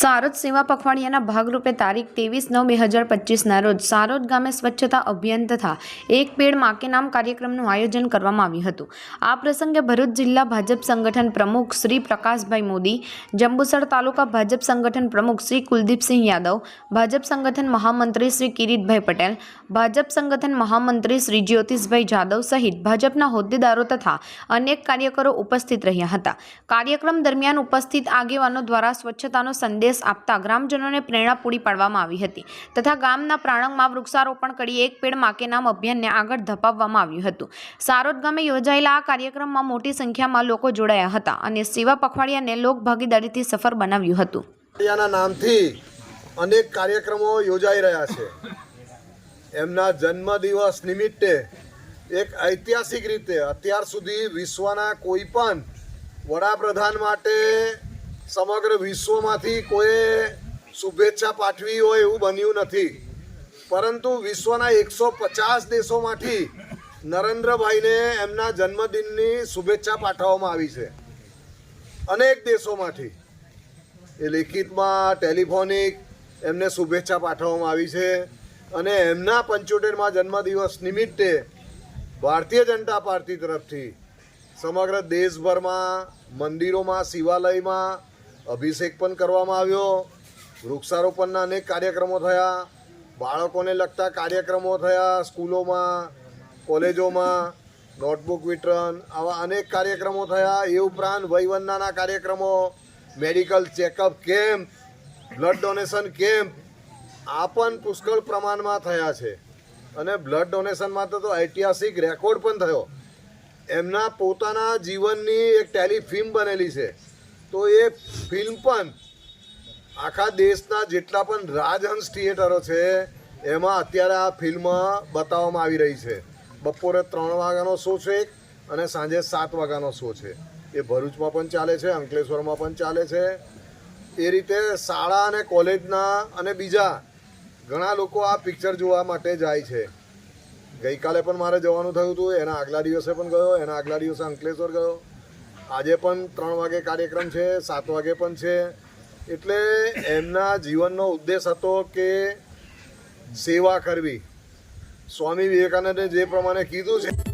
સારોદ સેવા પખવાડિયાના ભાગરૂપે તારીખ ત્રેવીસ નવ બે હજાર પચીસના રોજ સારોદ ગામે સ્વચ્છતા અભિયાન તથા એક પેડ માકે નામ કાર્યક્રમનું આયોજન કરવામાં આવ્યું હતું. આ પ્રસંગે ભરૂચ જિલ્લા ભાજપ સંગઠન પ્રમુખ શ્રી પ્રકાશભાઈ મોદી, જંબુસર તાલુકા ભાજપ સંગઠન પ્રમુખ શ્રી કુલદીપસિંહ યાદવ, ભાજપ સંગઠન મહામંત્રી શ્રી કિરીટભાઈ પટેલ, ભાજપ સંગઠન મહામંત્રી શ્રી જ્યોતિષભાઈ જાદવ સહિત ભાજપના હોદ્દેદારો તથા અનેક કાર્યકરો ઉપસ્થિત રહ્યા હતા. કાર્યક્રમ દરમિયાન ઉપસ્થિત આગેવાનો દ્વારા સ્વચ્છતાનો સંદેશ આપતા ગ્રામજનોને પ્રેરણા પૂરી પાડવામાં આવી હતી. તથા ગામના પ્રાણંગમાં વૃક્ષારોપણ કરી એક પેડ માકે નામ અભિયાનને આગળ ધપાવવામાં આવ્યું હતું. સારોદ ગામે યોજાયેલા આ કાર્યક્રમમાં મોટી સંખ્યામાં લોકો જોડાયા હતા અને સેવા પખવાડિયાને લોકભાગીદારીથી સફળ બનાવ્યું હતું. નામથી અનેક કાર્યક્રમો યોજાઈ રહ્યા છે. એમના જન્મદિવસ નિમિત્તે એક ઐતિહાસિક રીતે અત્યાર સુધી વિશ્વના કોઈ પણ વડાપ્રધાન માટે સમગ્ર વિશ્વમાંથી કોઈ શુભેચ્છા પાઠવી હોય એવું બન્યું નથી. પરંતુ વિશ્વના એકસો પચાસ દેશોમાંથી નરેન્દ્રભાઈને એમના જન્મદિનની શુભેચ્છા પાઠવવામાં આવી છે. અનેક દેશોમાંથી. એ લેખિતમાં ટેલિફોનિક એમને શુભેચ્છા પાઠવવામાં આવી છે અને એમના પંચોતેરમાં જન્મદિવસ નિમિત્તે ભારતીય જનતા પાર્ટી તરફથી સમગ્ર દેશભરમાં મંદિરોમાં, શિવાલયમાં અભિષેક પણ કરવામાં આવ્યો. વૃક્ષારોપણના અનેક કાર્યક્રમો થયા. બાળકોને લગતા કાર્યક્રમો થયા સ્કૂલોમાં, કોલેજોમાં, નોટબુક વિતરણ, આવા અનેક કાર્યક્રમો થયા. એ ઉપરાંત વયવંદનાના કાર્યક્રમો, medical checkup camp, blood donation camp, આ પણ પુષ્કળ પ્રમાણમાં થયા છે. અને બ્લડ ડોનેશન માટે તો ઐતિહાસિક રેકોર્ડ પણ થયો. એમના પોતાના જીવનની એક ટેલિફિલ્મ બનેલી છે. તો એ ફિલ્મ પણ આખા દેશના જેટલા પણ રાજહંસ થિયેટરો છે, એમાં અત્યારે આ ફિલ્મ બતાવવામાં આવી રહી છે. બપોરે ત્રણ વાગ્યાનો શો છે અને સાંજે સાત વાગ્યાનો શો છે. એ ભરૂચમાં પણ ચાલે છે, અંકલેશ્વરમાં પણ ચાલે છે. એ રીતે શાળા અને કોલેજના અને બીજા ઘણા લોકો આ પિક્ચર જોવા માટે જાય છે. ગઈકાલે પણ મારે જવાનું થયું હતું, એના આગલા દિવસે પણ ગયો, એના આગલા દિવસે અંકલેશ્વર ગયો. આજે પણ ત્રણ વાગે કાર્યક્રમ છે, સાત વાગે પણ છે. એટલે એમના જીવનનો ઉદ્દેશ હતો કે સેવા કરવી. સ્વામી વિવેકાનંદે જે પ્રમાણે કીધું છે